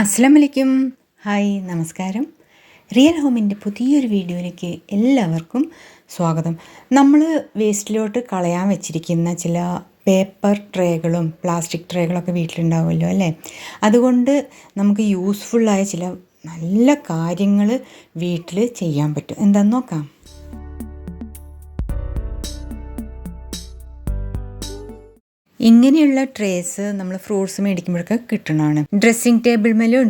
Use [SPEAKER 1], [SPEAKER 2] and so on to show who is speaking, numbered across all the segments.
[SPEAKER 1] അസ്സാം വലൈക്കും ഹായ് നമസ്കാരം. റിയൽ ഹോമിന്റെ പുതിയൊരു വീഡിയോയിലേക്ക് എല്ലാവർക്കും സ്വാഗതം. നമ്മൾ വേസ്റ്റിലോട്ട് കളയാൻ വെച്ചിരിക്കുന്ന ചില പേപ്പർ ട്രേകളും പ്ലാസ്റ്റിക് ട്രേകളൊക്കെ വീട്ടിലുണ്ടാവുമല്ലോ അല്ലേ? അതുകൊണ്ട് നമുക്ക് യൂസ്ഫുള്ളായ ചില നല്ല കാര്യങ്ങൾ വീട്ടിൽ ചെയ്യാൻ പറ്റും. എന്താണെന്ന് നോക്കാം? ഇങ്ങനെയുള്ള ട്രേസ് നമ്മൾ ഫ്രൂട്ട്സ് മേടിക്കുമ്പോഴൊക്കെ കിട്ടണമാണ് ഡ്രസ്സിങ് ടേബിൾമേലും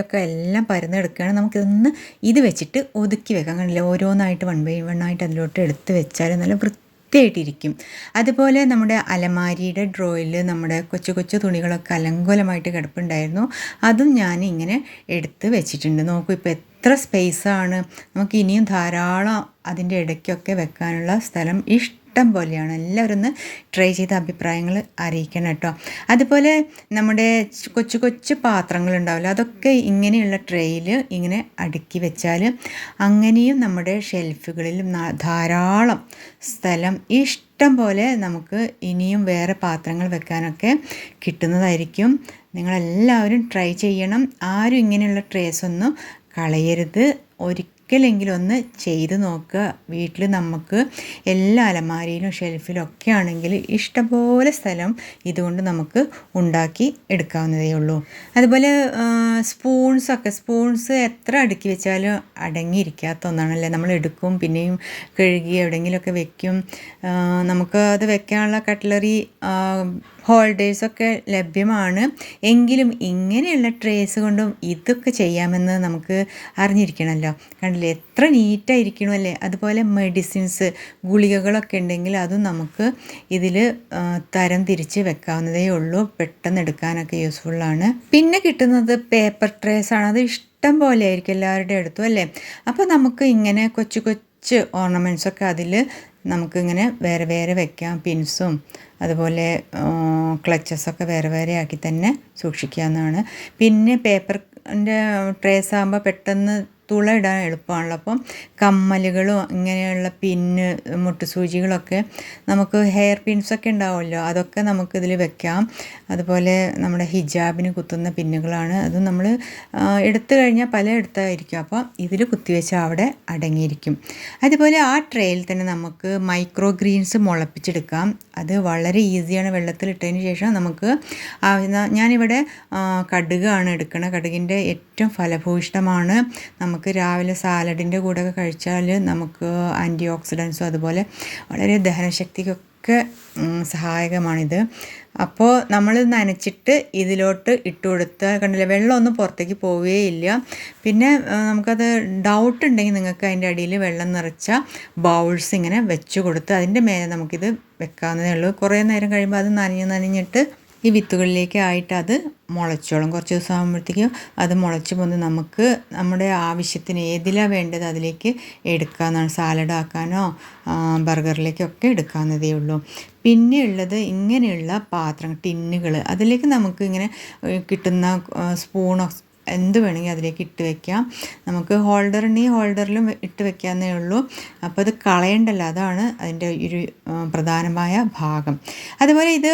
[SPEAKER 1] ഒക്കെ എല്ലാം പരന്നെടുക്കുകയാണ്. നമുക്കിതൊന്ന് ഇത് വെച്ചിട്ട് ഒതുക്കി വെക്കാം. കണ്ടില്ല? ഓരോന്നായിട്ട് വൺ ബൈ വൺ ആയിട്ട് അതിലോട്ട് എടുത്ത് വെച്ചാൽ നല്ല വൃത്തിയായിട്ടിരിക്കും. അതുപോലെ നമ്മുടെ അലമാരിയുടെ ഡ്രോയിൽ നമ്മുടെ കൊച്ചു കൊച്ചു തുണികളൊക്കെ അലങ്കോലമായിട്ട് കിടപ്പുണ്ടായിരുന്നു. അതും ഞാൻ ഇങ്ങനെ എടുത്ത് വെച്ചിട്ടുണ്ട്. നോക്കൂ ഇപ്പോൾ എത്ര സ്പേസാണ് നമുക്ക് ഇനിയും ധാരാളം അതിന്റെ ഇടയ്ക്കൊക്കെ വെക്കാനുള്ള സ്ഥലം ഇഷ്ടം ഇഷ്ടം പോലെയാണ്. എല്ലാവരും ഒന്ന് ട്രൈ ചെയ്ത അഭിപ്രായങ്ങൾ അറിയിക്കണം കേട്ടോ. അതുപോലെ നമ്മുടെ കൊച്ചു കൊച്ചു പാത്രങ്ങളുണ്ടാവില്ല അതൊക്കെ ഇങ്ങനെയുള്ള ട്രേയിൽ ഇങ്ങനെ അടുക്കി വെച്ചാൽ അങ്ങനെയും നമ്മുടെ ഷെൽഫുകളിലും ധാരാളം സ്ഥലം ഇഷ്ടം പോലെ നമുക്ക് ഇനിയും വേറെ പാത്രങ്ങൾ വെക്കാനൊക്കെ കിട്ടുന്നതായിരിക്കും. നിങ്ങളെല്ലാവരും ട്രൈ ചെയ്യണം. ആരും ഇങ്ങനെയുള്ള ട്രേസ് ഒന്നും കളയരുത്. ഒരിക്കലും ഒരിക്കലെങ്കിലും ഒന്ന് ചെയ്ത് നോക്കുക. വീട്ടിൽ നമുക്ക് എല്ലാ അലമാരിയിലും ഷെൽഫിലും ഒക്കെ ആണെങ്കിൽ ഇഷ്ടംപോലെ സ്ഥലം ഇതുകൊണ്ട് നമുക്ക് ഉണ്ടാക്കി എടുക്കാവുന്നതേ ഉള്ളൂ. അതുപോലെ സ്പൂൺസൊക്കെ സ്പൂൺസ് എത്ര അടുക്കി വെച്ചാലും അടങ്ങിയിരിക്കാത്ത ഒന്നാണല്ലേ? നമ്മൾ എടുക്കും പിന്നെയും കഴുകി എവിടെയെങ്കിലുമൊക്കെ വെക്കും. നമുക്ക് അത് വെക്കാനുള്ള കട്ട്ലറി ഹോൾഡേഴ്സൊക്കെ ലഭ്യമാണ്. എങ്കിലും ഇങ്ങനെയുള്ള ട്രേസ് കൊണ്ടും ഇതൊക്കെ ചെയ്യാമെന്ന് നമുക്ക് അറിഞ്ഞിരിക്കണമല്ലോ കണ്ടില്ലേ? എത്ര നീറ്റായിരിക്കണം അല്ലേ? അതുപോലെ മെഡിസിൻസ് ഗുളികകളൊക്കെ ഉണ്ടെങ്കിൽ അതും നമുക്ക് ഇതിൽ തരം തിരിച്ച് വെക്കാവുന്നതേ ഉള്ളൂ. പെട്ടെന്ന് എടുക്കാനൊക്കെ യൂസ്ഫുള്ളാണ് പിന്നെ കിട്ടുന്നത് പേപ്പർ ട്രേസ് ആണ്. അത് ഇഷ്ടം പോലെ ആയിരിക്കും എല്ലാവരുടെ അടുത്തും അല്ലേ? അപ്പോൾ നമുക്ക് ഇങ്ങനെ കൊച്ചു കൊച്ചു ഓർണമെന്റ്സൊക്കെ അതിൽ നമുക്കിങ്ങനെ വേറെ വേറെ വെക്കാം. പിൻസും അതുപോലെ ക്ലച്ചസൊക്കെ വേറെ വേറെ ആക്കി തന്നെ സൂക്ഷിക്കുക എന്നാണ് പിന്നെ പേപ്പറിന്റെ ട്രേസ് ആകുമ്പോൾ പെട്ടെന്ന് തുള ഇടാൻ എളുപ്പമാണല്ലോ. അപ്പം കമ്മലുകളും ഇങ്ങനെയുള്ള പിന്ന് മുട്ടുസൂചികളൊക്കെ നമുക്ക് ഹെയർ പിൻസൊക്കെ ഉണ്ടാവുമല്ലോ അതൊക്കെ നമുക്കിതിൽ വെക്കാം. അതുപോലെ നമ്മുടെ ഹിജാബിന് കുത്തുന്ന പിന്നുകളാണ്. അത് നമ്മൾ എടുത്തു കഴിഞ്ഞാൽ പല എടുത്തായിരിക്കും. അപ്പോൾ ഇതിൽ കുത്തിവെച്ചാൽ അവിടെ അടങ്ങിയിരിക്കും. അതുപോലെ ആ ട്രേയിൽ തന്നെ നമുക്ക് മൈക്രോ ഗ്രീൻസ് മുളപ്പിച്ചെടുക്കാം. അത് വളരെ ഈസിയാണ് വെള്ളത്തിലിട്ടതിന് ശേഷം നമുക്ക് ഞാനിവിടെ കടുകാണ് എടുക്കുന്നത് കടുകിന്റെ ഏറ്റവും ഫലഭൂയിഷ്ടമാണ്. നമുക്ക് രാവിലെ സാലഡിന്റെ കൂടെ കഴിച്ചാൽ നമുക്ക് ആന്റി ഓക്സിഡൻസും അതുപോലെ വളരെ ദഹനശക്തിക്കൊക്കെ സഹായകമാണിത്. അപ്പോൾ നമ്മൾ നനച്ചിട്ട് ഇതിലോട്ട് ഇട്ട് കൊടുത്താൽ കണ്ടില്ല വെള്ളമൊന്നും പുറത്തേക്ക് പോവുകയില്ല പിന്നെ നമുക്കത് ഡൗട്ട് ഉണ്ടെങ്കിൽ നിങ്ങൾക്ക് അതിന്റെ അടിയിൽ വെള്ളം നിറച്ച ബൗൾസ് ഇങ്ങനെ വെച്ച് കൊടുത്ത് അതിന്റെ മേലെ നമുക്കിത് വെക്കാവുന്നതേ ഉള്ളൂ. കുറേ നേരം കഴിയുമ്പോൾ അത് നനഞ്ഞ് നനഞ്ഞിട്ട് ഈ വിത്തുകളിലേക്ക് ആയിട്ട് അത് മുളച്ചോളും. കുറച്ച് ദിവസം ആകുമ്പോഴത്തേക്കും അത് മുളച്ച് വന്ന് നമുക്ക് നമ്മുടെ ആവശ്യത്തിന് ഏതിലാണ് വേണ്ടത് അതിലേക്ക് എടുക്കാമെന്നാണ് സാലഡ് ആക്കാനോ ബർഗറിലേക്കൊക്കെ എടുക്കാവുന്നതേ ഉള്ളൂ. പിന്നെ ഉള്ളത് ഇങ്ങനെയുള്ള പാത്രം ടിന്നുകൾ അതിലേക്ക് നമുക്ക് ഇങ്ങനെ കിട്ടുന്ന സ്പൂണോ എന്ത് വേണമെങ്കിൽ അതിലേക്ക് ഇട്ട് വെക്കാം. നമുക്ക് ഹോൾഡറിന് ഹോൾഡറിലും ഇട്ട് വെക്കാമെന്നേ ഉള്ളൂ. അപ്പോൾ അത് കളയണ്ടല്ലോ അതാണ് അതിന്റെ ഒരു പ്രധാനമായ ഭാഗം. അതുപോലെ ഇത്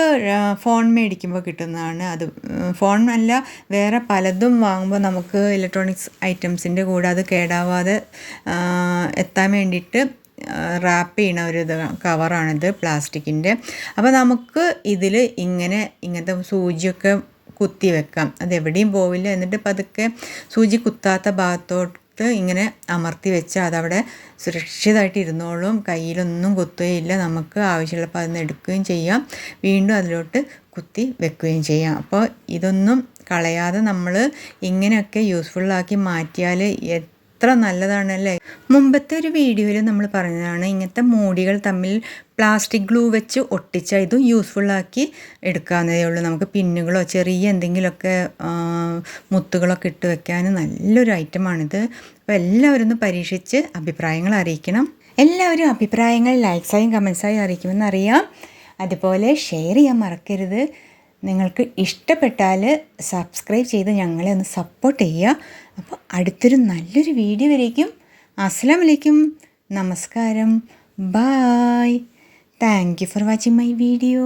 [SPEAKER 1] ഫോൺ മേടിക്കുമ്പോൾ കിട്ടുന്നതാണ് അത്. ഫോൺ അല്ല വേറെ പലതും വാങ്ങുമ്പോൾ നമുക്ക് ഇലക്ട്രോണിക്സ് ഐറ്റംസിന്റെ കൂടെ അത് കേടാവാതെ എത്താൻ വേണ്ടിയിട്ട് റാപ്പ് ചെയ്യണ ഒരു ഇത് കവറാണിത് പ്ലാസ്റ്റിക്കിന്റെ. അപ്പോൾ നമുക്ക് ഇതിൽ ഇങ്ങനെ ഇങ്ങനത്തെ സൂചിയൊക്കെ കുത്തി വെക്കാം. അത് എവിടെയും പോവില്ല. എന്നിട്ട് പതുക്കെ സൂചി കുത്താത്ത ഭാഗത്തോട്ട് ഇങ്ങനെ അമർത്തി വെച്ചാൽ അതവിടെ സുരക്ഷിതമായിട്ട് ഇരുന്നോളും. കയ്യിലൊന്നും കുത്തുകയില്ല. നമുക്ക് ആവശ്യമുള്ളപ്പോൾ അതിന് എടുക്കുകയും ചെയ്യാം. വീണ്ടും അതിലോട്ട് കുത്തി വെക്കുകയും ചെയ്യാം. അപ്പോൾ ഇതൊന്നും കളയാതെ നമ്മൾ ഇങ്ങനെയൊക്കെ യൂസ്ഫുള്ളാക്കി മാറ്റിയാൽ എത്ര നല്ലതാണല്ലേ? മുമ്പത്തെ ഒരു വീഡിയോയിൽ നമ്മൾ പറഞ്ഞതാണ് ഇങ്ങനത്തെ മൂടികൾ തമ്മിൽ പ്ലാസ്റ്റിക് ഗ്ലൂ വെച്ച് ഒട്ടിച്ച ഇതും യൂസ്ഫുള്ളാക്കി എടുക്കാവുന്നതേ ഉള്ളൂ. നമുക്ക് പിന്നുകളോ ചെറിയ എന്തെങ്കിലുമൊക്കെ മുത്തുകളൊക്കെ ഇട്ട് വെക്കാൻ നല്ലൊരു ഐറ്റമാണിത്. അപ്പോൾ എല്ലാവരും ഒന്ന് പരീക്ഷിച്ച് അഭിപ്രായങ്ങൾ അറിയിക്കണം. എല്ലാവരും അഭിപ്രായങ്ങൾ ലൈക്സായും കമൻസായും അറിയിക്കുമെന്ന് അറിയാം അതുപോലെ ഷെയർ ചെയ്യാൻ മറക്കരുത്. നിങ്ങൾക്ക് ഇഷ്ടപ്പെട്ടാൽ സബ്സ്ക്രൈബ് ചെയ്ത് ഞങ്ങളെ ഒന്ന് സപ്പോർട്ട് ചെയ്യുക. അപ്പോൾ അടുത്തൊരു നല്ലൊരു വീഡിയോ വരേക്കും. അസ്സാം വലൈക്കും നമസ്കാരം. Bye thank you for watching my video